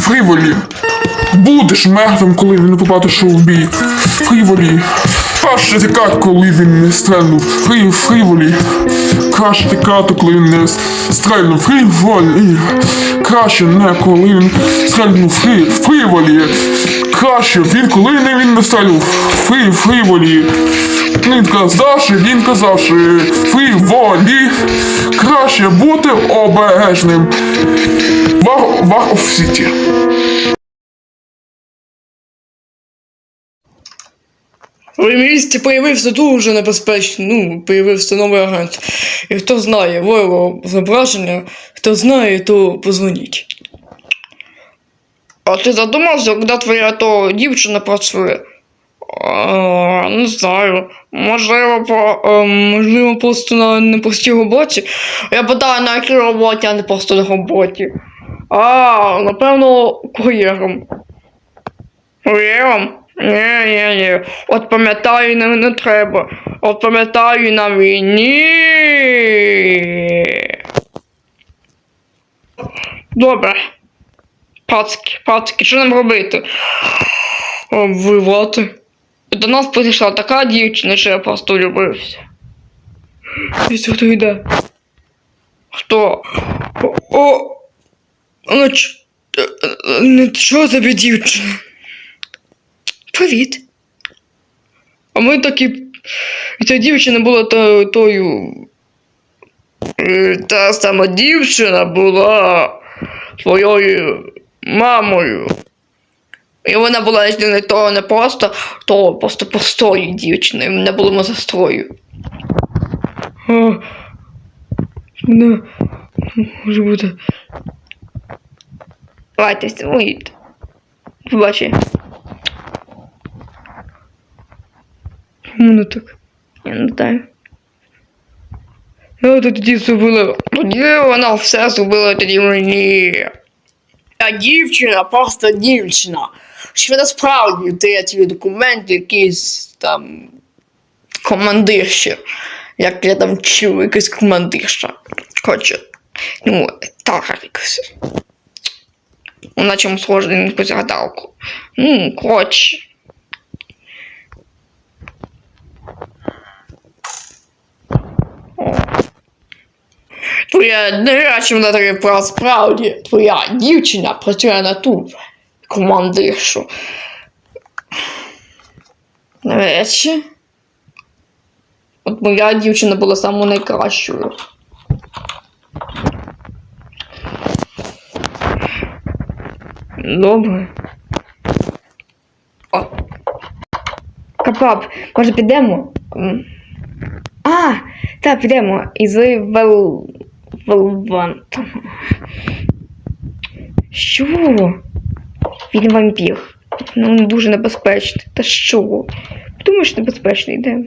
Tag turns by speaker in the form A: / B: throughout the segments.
A: Фріволі. Будеш мертвим, коли він побачиш у бій. Фріволі. Краще тікати, коли він не стрельнув. Фрі, фріволі. Краще тікати, коли він не стрельнув. Фріволі. Краще не коли він стрельнув. Фрі, фріволі. Краще він, коли не він не стрельнув. Фрі, фріволі. Він казавши, він казавши. Фріволі. Краще бути обережним. Вар, вар оф сіті.
B: У місті появився дуже небезпечний, ну, появився новий агент. І хто знає виявив зображення, хто знає, то позвоніть. А ти задумався, де твоя то дівчина працює? А, не знаю. Можливо, по, е, можливо, просто на непростій роботі. Я питаю, на якій роботі, а не просто на роботі. А, напевно, кур'єром. Кур'єром? Ні, ні, ні. От пам'ятаю, не, не треба. От пам'ятаю на війні. Добре. Пацки, пацки, що нам робити? О, До нас прийшла така дівчина, що я просто влюбився. І сюди йде. Хто? О, о, ч... е, е, що за дівчина? Привіт. А ми такі. Ця дівчина була то, тою. Е, Та сама дівчина була твоєю мамою. І вона була не то не просто, то просто простою дівчиною. Ми не були сестрою. О, мене може бути. Давайте, симуйте. Побачи. Чому так? Я не знаю. Ну, тоді зробила. Тоді вона все зробила тоді мені. А дівчина, просто дівчина. Що насправді дає тобі документи якийсь там командирще. Як я там чув, якийсь командирша. Хоче. Ну, так якось. Вона чому схожа на якусь гадалку. Ну, коротше. Твоя не речі вона таки справді. Твоя дівчина працює на ту командиршу. До речі. От моя дівчина була самою найкращою. Добре. О. Капап, може підемо? А, так, підемо. Із Вел... Велвантом. Що? Він вампір. Ну, він дуже небезпечний. Та що? Думаєш, небезпечний йде.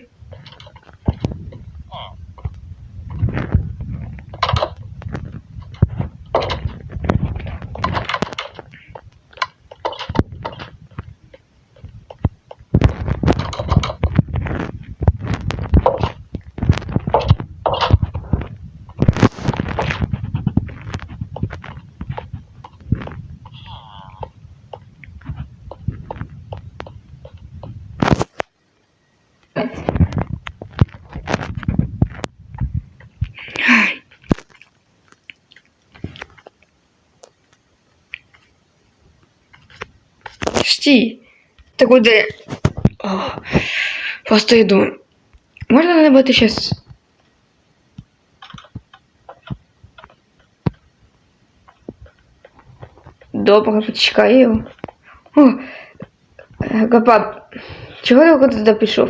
B: Стій. Ти куди? О, просто йду. Можна не бути щас? Добре, почекай його. О, е, Капа, чого я туди пішов?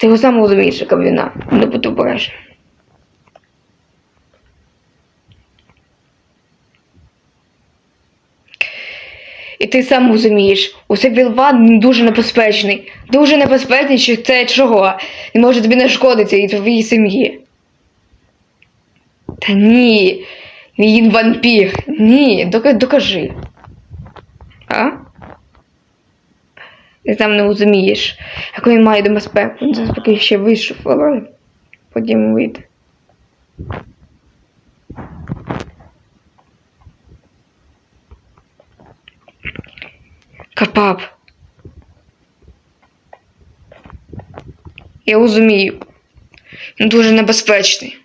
B: Ти його сам розумієш, яка війна. Не буду. І ти сам розумієш, усе Вілван дуже небезпечний. Дуже небезпечний, що це чого? Він може тобі не шкодити і твоїй сім'ї. Та ні, він вампір. Ні, докажи. А? Ти сам не розумієш, яку він має небезпеку. Він зараз поки ще вийшов, але потім вийде. Пап. Я розумію. Він дуже небезпечний.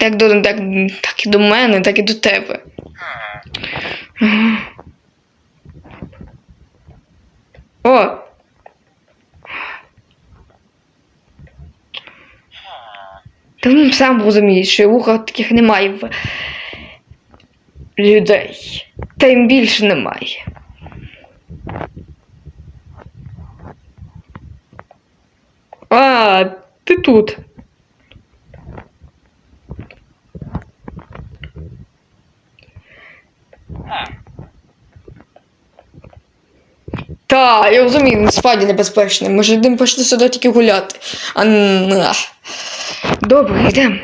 B: Як до, так, так і до мене, так і до тебе. О! Та він сам розуміє, що вуха таких немає в людей. Та їм більше немає. А, ти тут. Та, я розумію, спаді небезпечно. Може, йдемо пішли сюди тільки гуляти. А-а! Добре, йдемо.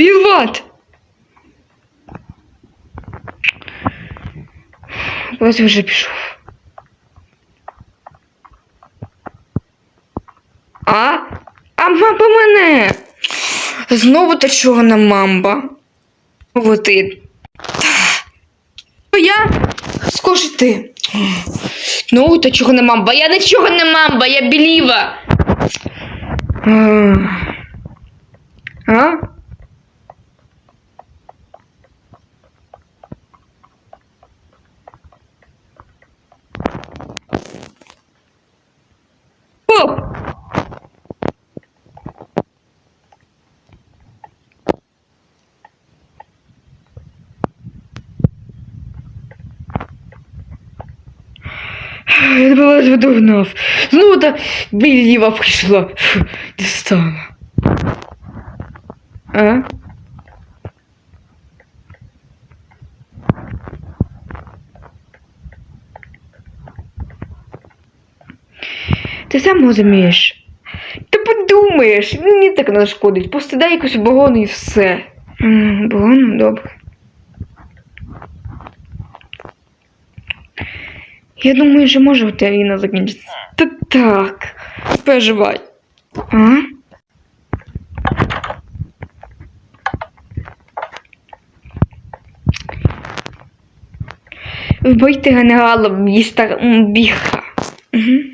B: Віват! Ось вже пішов. А? А мамба мене. Знову та чорна мамба. Знову ти. Та. Я? Скажи ти. Ну, та чорна мамба. Я не чорна мамба, я біліва. А? Оп! Я тебе вас видогнав. Ну та біліва прийшла. Фу, Дістала. А? Ти сам розумієш. Ти подумаєш, мені так нашкодить. Просто дай якусь оборону і все. Оборону, добре. Я думаю, що може у тебе війна закінчиться. Та так. Переживай. А? Вбийте генерала містер Біха. Угу.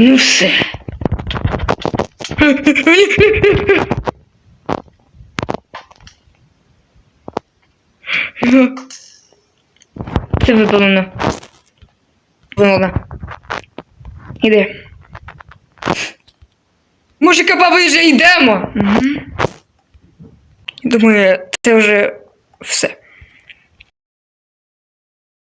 B: Ну все. Це виповнено. Виповнено. Іди. Може, капа, вже йдемо? Угу. Думаю, це вже все.